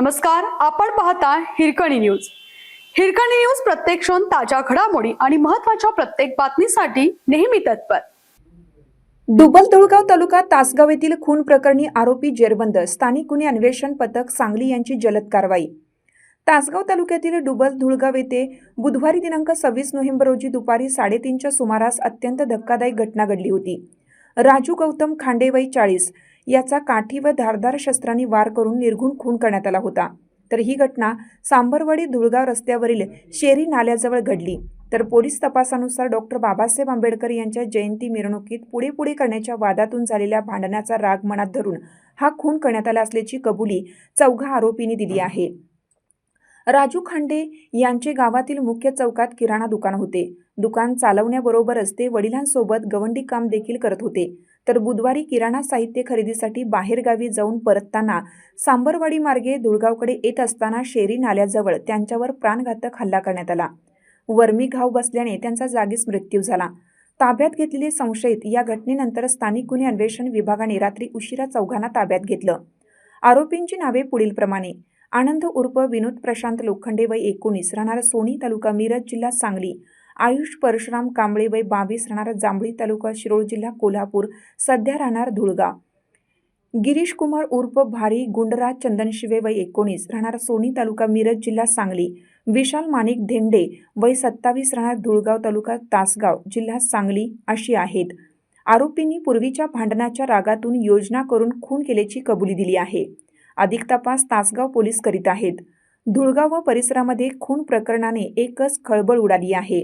नमस्कार आपण पाहता हिरकणी न्यूज. हिरकणी न्यूज प्रत्येक क्षण ताज्या घडामोडी आणि महत्त्वाच्या प्रत्येक बातमीसाठी नेहमी तत्पर. डुबल धुळगाव तालुका तासगाव येथील खून प्रकरणी आरोपी जेरबंद स्थानिक गुन्हे अन्वेषण पथक सांगली यांची जलद कारवाई. तासगाव तालुक्यातील डुबल धुळगाव येथे बुधवारी दिनांक सव्वीस नोव्हेंबर रोजी दुपारी साडेतीनच्या सुमारास अत्यंत धक्कादायक घटना घडली होती. राजू गौतम खांडेवाई चाळीस याचा काठी व धारदार शस्त्रांनी वार करून निर्घुण खून करण्यात आला होता. तर ही घटना सांबरवाडी धुळगाव रस्त्यावरील शेरी नाल्याजवळ घडली. तर पोलीस तपासानुसार डॉक्टर बाबासाहेब आंबेडकर यांच्या जयंती मिरवणुकीत पुढे पुढे करण्याच्या वादातून झालेल्या भांडणाचा राग मनात धरून हा खून करण्यात आला असल्याची कबुली चौघा आरोपींनी दिली आहे. राजू खांडे यांचे गावातील मुख्य चौकात किराणा दुकान होते. दुकान चालवण्याबरोबरच ते वडिलांसोबत गवंडी काम देखील करत होते. तर बुधवारी किराणा साहित्य खरेदीसाठी बाहेरगावी जाऊन परतताना सांबरवाडी मार्गे धुळगावकडे येत असताना शेरी नाल्याजवळ त्यांच्यावर प्राणघातक हल्ला करण्यात आला. वर्मी घाव बसल्याने त्यांचा जागीच मृत्यू झाला. ताब्यात घेतलेले संशयित या घटनेनंतर स्थानिक गुन्हे अन्वेषण विभागाने रात्री उशिरा चौघांना ताब्यात घेतलं. आरोपींची नावे पुढीलप्रमाणे. आनंद उर्फ विनोद प्रशांत लोखंडे वय एकोणीस राहणार सोनी तालुका मिरज जिल्हा सांगली. आयुष परशुराम कांबळे वय बावीस राहणार जांभळी तालुका शिरोळ जिल्हा कोल्हापूर सध्या राहणार धुळगाव गिरीश कुमार उर्फ भारी गुंडराज चंदनशिवे वय एकोणीस राहणार सोनी तालुका मिरज जिल्हा सांगली. विशाल माणिक धेंडे वय सत्तावीस राहणार धुळगाव तालुका तासगाव जिल्हा सांगली अशी आहेत. आरोपींनी पूर्वीच्या भांडणाच्या रागातून योजना करून खून केल्याची कबुली दिली आहे. अधिक तपास तासगाव पोलीस करीत आहेत. धुळगाव व परिसरामध्ये खून प्रकरणाने एकच खळबळ उडाली आहे.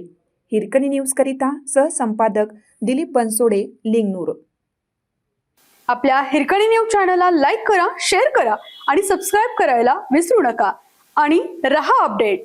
हिरकणी न्यूजकरिता सहसंपादक दिलीप बनसोडे लिंगनूर. आपल्या हिरकणी न्यूज चॅनलला लाईक करा शेअर करा आणि सबस्क्राईब करायला विसरू नका. आणि रहा अपडेट.